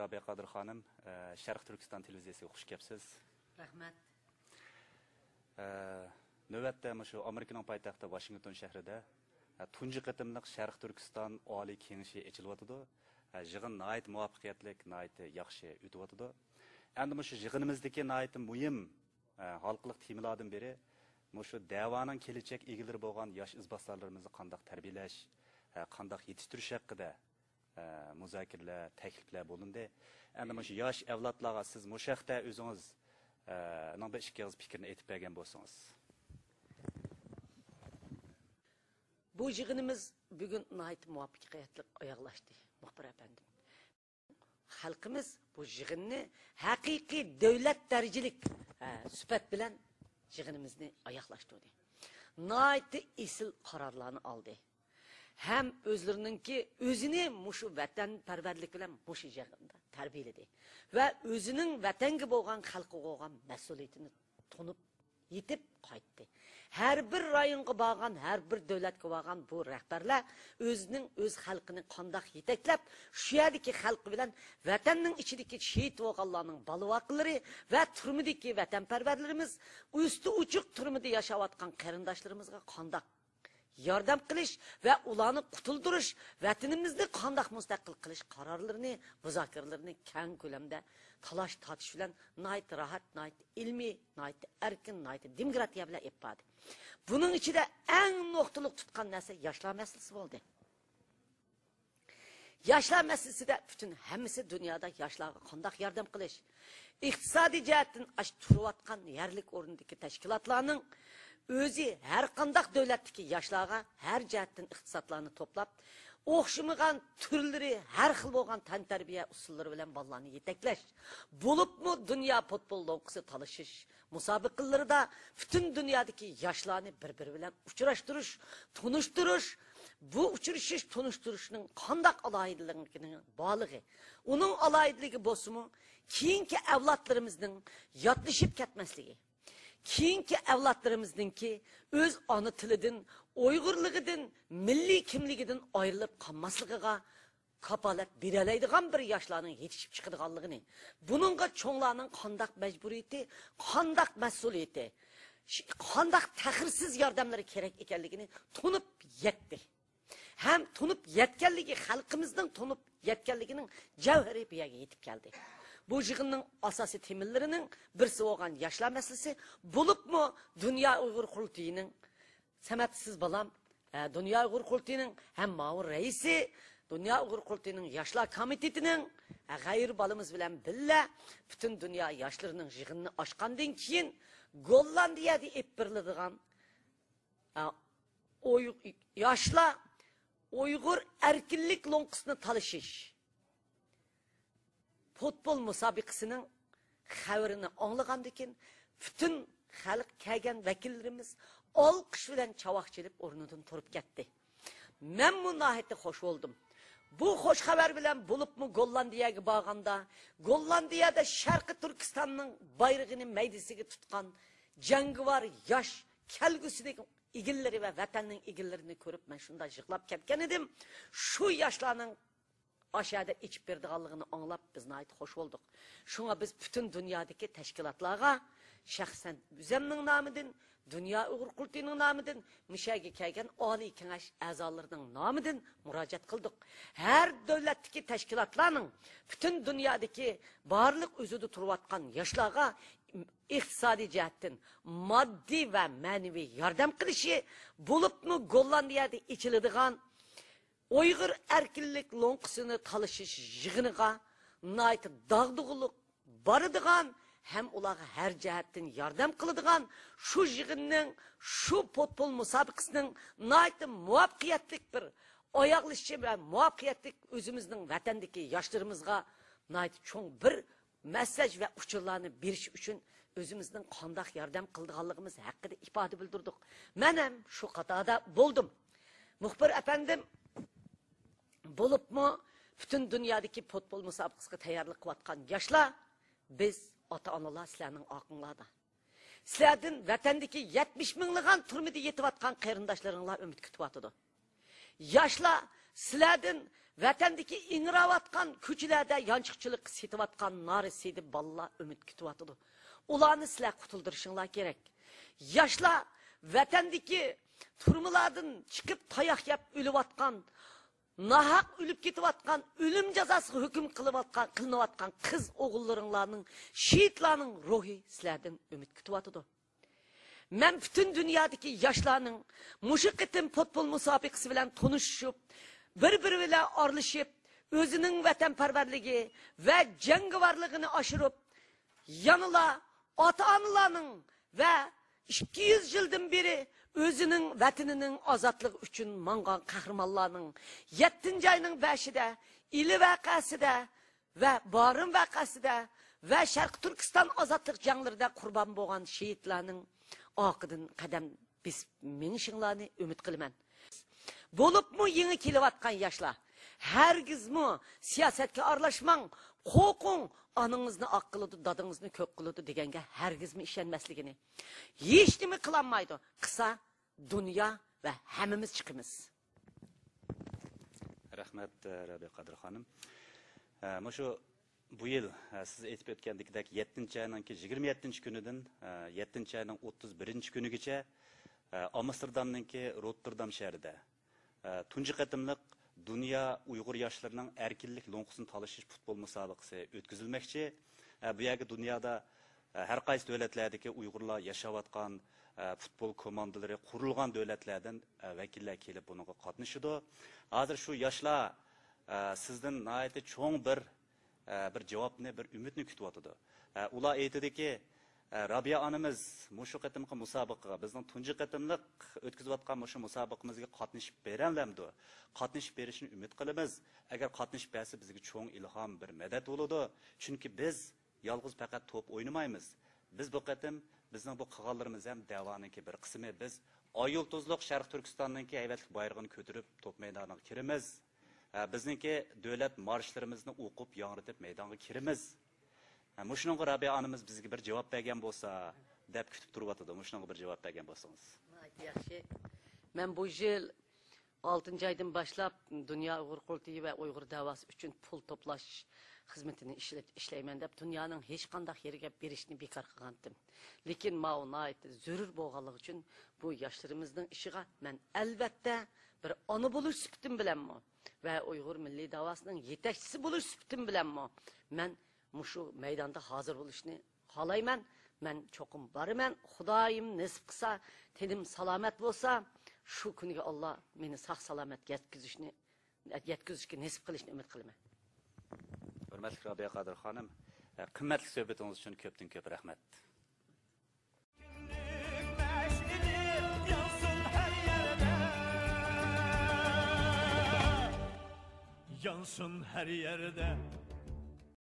Rabiya Qadir xonim, Sharq Turkiston televiziyasiga xush kelibsiz. Rahmat. Növətdə şu Amerikanın paytaxtı Washington şəhrində tunji qitimliq Sharq Turkiston oliy kengashi echilyotidi. Yig'in nihoyat muvaffaqiyatli, nihoyat yaxshi o'tyotidi. Endi shu yig'inimizdagi nihoyat muhim xalqliq temalardan biri shu da'voning kelajak egalari bo'lgan yosh izboslarimizni qandoq tarbiyalash, qandoq yetishtirish haqida muzokaralar, takliflar bo'lindi. Endi shu yosh avlodlarga siz mushaqda o'zingiz nima bir ikki fikrni aytib bergan bo'lsangiz. Bu yig'inimiz bugun nihoyat muvaffaqiyatli oyoqlashdi, muxbir afandim. Xalqimiz bu yig'inni haqiqiy davlat darajalik sifat bilan yig'inimizni oyoqlashtirdi. Nihoyat esil qarorlarni oldi. Ham o'zlarininki o'zini mushu vatanparvarlik bilan mushu yig'inda tarbiyaladi va o'zining vatanga bo'lgan xalqiga bo'lgan mas'uliyatini tunib yetib qaytdi. Har bir rayonga borgan, har bir davlatga borgan bu rahbarlar o'zining o'z xalqini qandoq yetaklab, shu yerdagi xalq bilan vatanning ichidagi shehid bo'lganlarning va turmidagi vatanparvarlarimiz usti uchuq turmida yashayotgan qarindoshlarimizga yardım kılış ve ulanı kutulduruş, vatanımızda kandak müstakil kılış kararlarını, müzakerelerini ken kölemde talaş tartış bilen nait rahat, nait ilmi, nait erkin, nait demokratiya bile ipadı. Bunun içi de en noktalık tutkan nesli yaşlar meselesi oldu. Yaşlar meselesi de bütün hemisi dünyada yaşlara kandak yardım kılış. İktisadi cihetten aç turuvatkan yerlik orundaki teşkilatlarının өзі әр қандақ дәулеттікі яшлаға әр жәттін ұқтысатланы топлап, оқшымыған түрлері әр қыл болған тән тәрбие ұсылдары өлен балланы етекләш. Болып мұ дүния потбол лоқысы талышыш. Мұсабықылары да бүтін дүниядегі яшланы бір-бір өлен ұшыраштырыш, тұныштырыш, бұ ұшырышыш тұныштырышының қандақ алайдылығының балығы, оның alohidligi bo'lsinmi keyingi avlodlarimizning yodlashib ketmasligi keyingi avlodlarimizningki o'z ona tilidan uyg'urligidan milliy kimligidan ayrilib qolmasligiga kapolat beralaydigan bir yoshlarning yetishib chiqadiganligini buningga cho'nglarning qandoq majburiyati qandoq mas'uliyati qandoq tahirsiz yordamlari kerak ekanligini tunib yetdi. Ham tunib yetganligi xalqimizning tunib yetganligining javhari bu yetib keldi. Bu yig'inning asosiy temillarining birisi bo'lgan yoshlar masalasi bo'libmi dunyo uyg'ur qurultiyining samatsiz bolam dunyo uyg'ur qurultiyining ham mavur raisi dunyo uyg'ur qurultiyining yoshlar komitetining g'ayr bolamiz bilan billa butun dunyo yoshlarining yig'inini ochgandan keyin gollandiyada epiriladigan yoshlar uyg'ur erkinlik lo'nqisini talashish futbol musobaqasining xabarini anglagandan keyin butun xalq kelgan vakillarimiz olqish bilan chavoq chilib o'rnidan turib ketdi. Men bu nihoyatda xush bo'ldim bu xush xabar bilan bo'libmi gollandiyaga borganda gollandiyada sharqi turkistonning bayrog'ini maydasiga tutgan jangovar yosh kelgusidagi egillari va vatanning egillarini ko'rib man shunday yig'lab ketgan edim. Shu yoshlarning aşağıda içip berdiğanlığını anlap biz nait hoş olduk. Şuna biz bütün dünyadaki teşkilatlara şahsen bizemnin namıdın, Dünya Uğur Kultinin namıdın, müşayge kelgen Ali Kengaş azalarının namıdın müracaat kıldık. Her devletteki teşkilatlarının bütün dünyadaki varlık üzüdü turvatkan yaşlarga iqtisadi jihatdan moddiy va ma'naviy yordam qilishi bo'libmi gollandiyada ichiladigan ойғыр erkinlik лоңқысыны талышыш yığınıga nait дағдығылық барыдыған, әм олағы әр cihetten ярдам қылдыған, şu yığının şu потпол мұсабықысының найты муапқиеттік бір, ayaqlışı ve муапқиеттік өзіміздің vatandaki яштырымызға найты çoğun бір mesaj вә uçurlarını biriş үшін өзіміздің қандақ yardım kıldığalığımız hakkında ifade bildirdik. Menem şu қатада болдым. Muhbir efendim bo'libmi? Butun dunyodagi futbol musobaqasiga tayyorlik qilayotgan yoshlar biz ota onalar sizlarning oqinglarda. Sizlardan vatandagi yetmish minglagan turmida yetayotgan qarindoshlaringlar umid kutyotidi yoshlar sizlardan vatandagi ingrayotgan ko'chalarda yonchiqchilik setayotgan narisiydi bolalar umid kutyotidi ularni sizlar qutuldirishinglar kerak. Yoshlar vatandagi turmalardan chiqib tayoq yeb o'layotgan nahaq ülüp ketivatkan, ölüm cezası hüküm kılıvatkan, kılınavatkan kız oğullarınlarının, şehitlerinin ruhi sizlerden ümit kütüvatıdır. Men bütün dünyadaki yaşlarının muşikketin futbol musabıkısı bilen tonuşup, birbiriyle arlışıp, özünün vatanperverliği ve cengivarlığını aşırıp, yanıla ata-anılarının ve 200 yıldan beri o'zining vatanining ozodligi uchun mangan qahramonlarning 7 oyning 5-ida ili vaqasida va borim vaqasida va sharq turkiston ozodlik janglarida qurbon bo'lgan shehidlarning oqidan qadam biz minishinglarni umid qilaman. Bo'libmi yangi kelayotgan yoshlar? Hargizmi siyosatga aralashmang Хоқың аныңызны ақ қылыды, дадыңызны көк қылыды дегенге һәргизме ишенмәслигини. Һеч неме қыланмайды. Қыса дүния ва һәммәмиз чыгымыз. Рахмат Раби Қадыр ханым. Мышу bu yil eh, siz aytib o'tgandekdek 7 ayninki 27 kunidan eh, 7 ayning 31 kunigacha eh, amsterdamninki rotterdam shahrida tunji qatimliq dunyo uyg'ur yoshlarining erkinlik lo'nqisini talashish futbol musobaqasi o'tkazilmoqchi bu yerga dunyoda har qaysi davlatlardagi uyg'urlar yashayotgan futbol komandalari qurilgan davlatlardan vakillar kelib bunga qatnashidi hozir shu yoshlar sizdan nihoyatda cho'ng bir bir javobni bir umidni kutyotidi ular aytadiki robiya onamiz mushu qatimqi musobaqaga bizning tunji qatimliq o'tkazayotgan mushu musobaqamizga qatnashib beramlamdi qatnashib berishni umid qilamiz agar qatnashib bersa bizga cho'ng ilhom bir madad bo'ladi chunki biz yolg'iz faqat to'p o'ynamaymiz biz bu qatim bizning bu qilganlarimiz ham davoniki bir qismi biz oy yulduzliq sharq turkistonniki haybatli bayrog'ini ko'tarib to'p maydoniga kiramiz bizniki davlat marshlarimizni o'qib yongritib maydonga kiramiz mushunga rabiya onamiz bizga bir javob bergan bo'lsa deb kutib turyotidi mushunga bir javob bergan bo'lsangiz. Yaxshi. Man bu yil oltinchi oydan boshlab dunyo uyg'ur qurultiyi va uyg'ur davosi uchun pul to'plash xizmatini ishlayman deb dunyoning hech qanday yeriga berishni bekor qilgandim. Lekin mau zarur bo'lganligi uchun bu yoshlarimizning ishiga man albatta bir ona bo'lish sifatim bilanmi va uyg'ur milliy davosining yetakchisi bo'lish sifatim bilanmi? Man mushu maydonda hozir bo'lishni xohlayman man cho'qim boraman xudoyim nasib qilsa tenim salomat bo'lsa shu kuniga olloh meni sog' salomat yetkazishni yetkazishga nasib qilishni umid qilaman. Hurmatli robiya qodir xonim qimmatli suhbatingiz uchun ko'pdan ko'p rahmat. Yansın her yerde